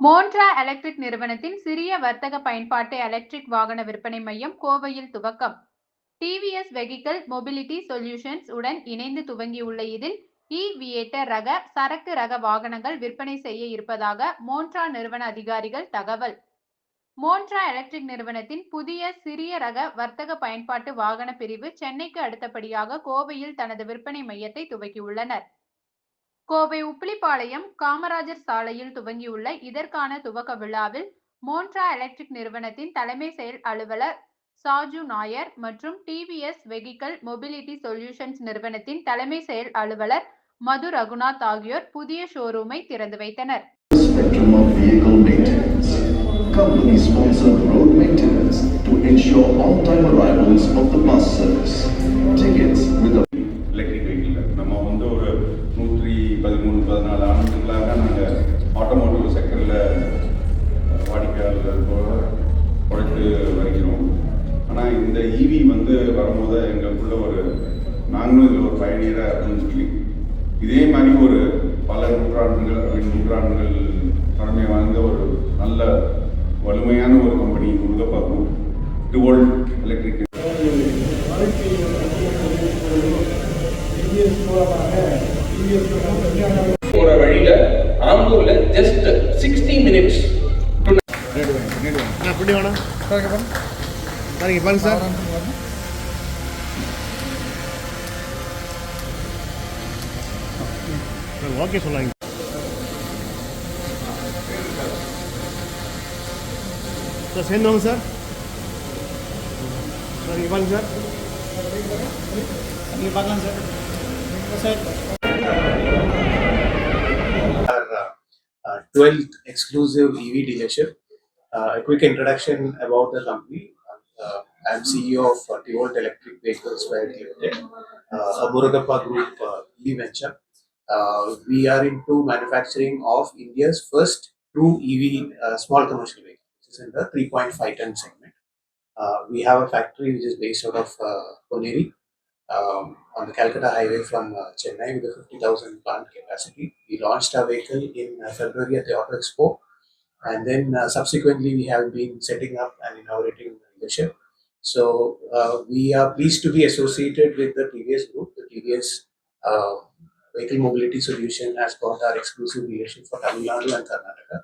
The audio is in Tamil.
மோன்ட்ரா எலக்ட்ரிக் நிறுவனத்தின் சிறிய வர்த்தக பயன்பாட்டு எலக்ட்ரிக் வாகன விற்பனை மையம் கோவையில் துவக்கம். டிவிஎஸ் வெஹிக்கிள் மொபிலிட்டி சொல்யூஷன்ஸ் உடன் இணைந்து துவங்கியுள்ள இதில் இ வியேட்டர் ரக சரக்கு ரக வாகனங்கள் விற்பனை செய்ய இருப்பதாக மோன்ட்ரா நிறுவன அதிகாரிகள் தகவல். மோன்ட்ரா எலக்ட்ரிக் நிறுவனத்தின் புதிய சிறிய ரக வர்த்தக பயன்பாட்டு வாகன பிரிவு சென்னைக்கு அடுத்தபடியாக கோவையில் தனது விற்பனை மையத்தை துவக்கியுள்ளனர். கோவை உப்பிலிப்பாளையம் காமராஜர் சாலையில் துவங்கியுள்ள இதற்கான துவக்க விழாவில் மோன்ட்ரா எலக்ட்ரிக் நிறுவனத்தின் தலைமை செயல் அலுவலர் சாஜு நாயர் மற்றும் டிவிஎஸ் வெஹிக்கல் மொபிலிட்டி சொல்யூஷன்ஸ் நிறுவனத்தின் தலைமை செயல் அலுவலர் மது ரகுநாத் ஆகியோர் புதிய ஷோரூமை திறந்து வைத்தனர். Company sponsored road maintenance to ensure on-time arrivals of the bus service. Tickets with a electric vehicle நம்ம வந்து ஒரு நூற்றி பதிமூணு பதினாலு ஆண்டுகளாக நாங்கள் ஆட்டோமோட்டிவ் செக்டரில் வாடிக்கையாளர்களோட உழைத்து வருகிறோம். ஆனால் இந்த ஈவி வந்து வரும்போது எங்களுக்குள்ள ஒரு நாங்களும் இதில் ஒரு பயணியராக இருக்கணும்னு சொல்லி இதே மாதிரி ஒரு பல நூற்றாண்டுகள் நூற்றாண்டுகள் தலைமை வாய்ந்த ஒரு நல்ல வலிமையான ஒரு கம்பெனி முருகப்பா குரூப் டிவோல்ட் எலக்ட்ரிக் போற வழியில ஆம்பூர்ல ஜஸ்ட் சிக்ஸ்டி மினிட்ஸ் அண்ணா பிடி வேணா பாருங்க பாருங்க சார் ஓகே சொல்லாங்க சார் சேர்ந்து வாங்க சார் சார் இங்கே பாருங்க சார் நீங்கள் பார்க்கலாம் sir sir 12th exclusive EV dealership. Uh, a quick introduction about the company. Uh, I'm CEO of uh, T-Volt Electric Vehicles Private Limited, uh, a Murugappa Group uh, EV venture. Uh, we are into manufacturing of India's first true EV uh, small commercial vehicle, which is in the 3.5 ton segment. Uh, we have a factory which is based out of uh, Poneri, um, on the Calcutta highway from uh, Chennai with a 50,000 plant capacity. We launched our vehicle in uh, February at the Auto Expo, and then uh, subsequently we have been setting up and inaugurating the dealership. So uh, we are pleased to be associated with the TVS group. The TVS uh, Vehicle Mobility Solution has got our exclusive dealership for Tamil Nadu and Karnataka.